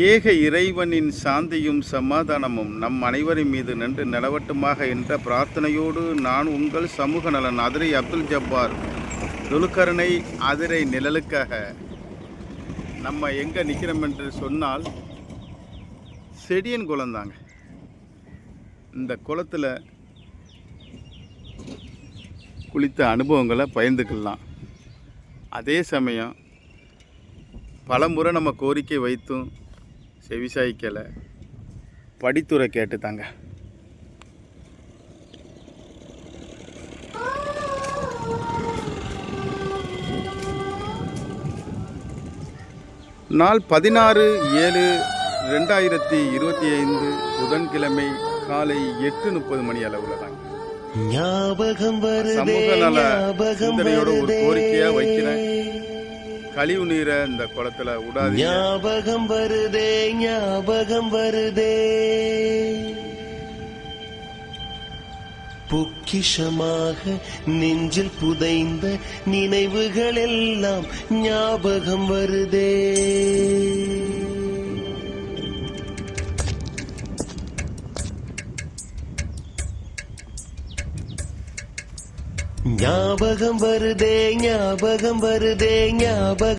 ஏக இறைவனின் சாந்தியும் சமாதானமும் நம் அனைவரின் மீது நின்று நிலவட்டுமாக என்ற பிரார்த்தனையோடு நான் உங்கள் சமூக நலன் அதிரை அப்துல் ஜப்பார். துலுக்கருணை அதிரை நிழலுக்காக நம்ம எங்கே நிற்கிறோம் என்று சொன்னால் செடியன் குளம் தாங்க. இந்த குளத்தில் குளித்த அனுபவங்களை பயந்துக்கலாம் அதே சமயம் பல முறை நம்ம கோரிக்கை வைத்தும் செவிசாய்க்கலை. படித்துறை கேட்டு தாங்க நாள் பதினாறு ஏழு ரெண்டாயிரத்தி இருபத்தி ஐந்து புதன்கிழமை காலை எட்டு முப்பது மணி அளவில் தாங்க. ஞாபகம் வருதே சமூக நல ஞாபகம் சிந்தனையோட ஒரு வருதே. கோரிக்கையா வைக்கிறேன். கழிவு நீரை இந்த குளத்துல விடாது ஞாபகம் வருதே ஞாபகம் வருதே. பொக்கிஷமாக நெஞ்சில் புதைந்த நினைவுகள் எல்லாம் ஞாபகம் வருதே. ஞாபகம் வருதே ஞாபகம் வருதே ஞாபகம்